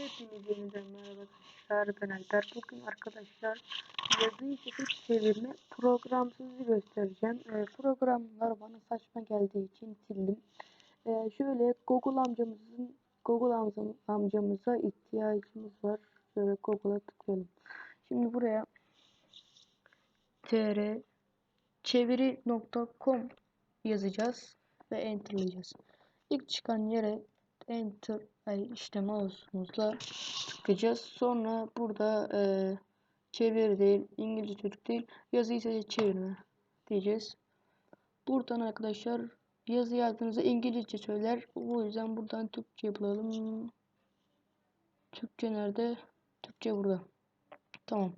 Hepinize yeniden merhaba arkadaşlar. Ben Alper. Bugün arkadaşlar yazıyı çekip çevirme programsızı göstereceğim. Ee, programlar bana saçma geldiği için sildim. Ee, şöyle Google amcamızın Google amcam, amcamıza ihtiyacımız var. Şöyle Google'a tıklayalım. Şimdi buraya tr çeviri.com yazacağız ve enterlayacağız. İlk çıkan yere enter ay işte mouse'umuzla tıklayacağız. Sonra burada e, çeviri değil, İngilizce çocuk değil, yazıyı ise çevirme diyeceğiz. Buradan arkadaşlar yazı yazdığınızda İngilizce söyler. O yüzden buradan Türkçe bulalım. Türkçe nerede? Türkçe burada. Tamam.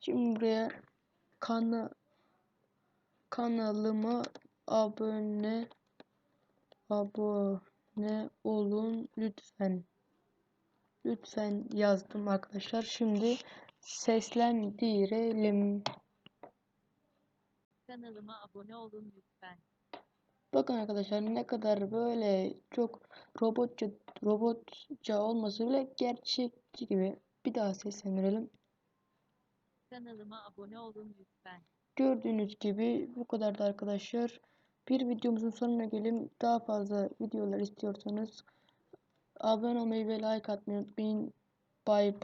Şimdi buraya kana kanalıma abone abone lütfen. Lütfen yazdım arkadaşlar. Şimdi seslendirelim. Kanalıma abone olun lütfen. Bakın arkadaşlar ne kadar böyle çok robotça robotça olması bile gerçekçi gibi. Bir daha seslendirelim. Kanalıma abone olun lütfen. Gördüğünüz gibi bu kadar da arkadaşlar. Bir videomuzun sonuna gelin. Daha fazla videolar istiyorsanız abone olmayı ve like atmayı unutmayın. Bye bye.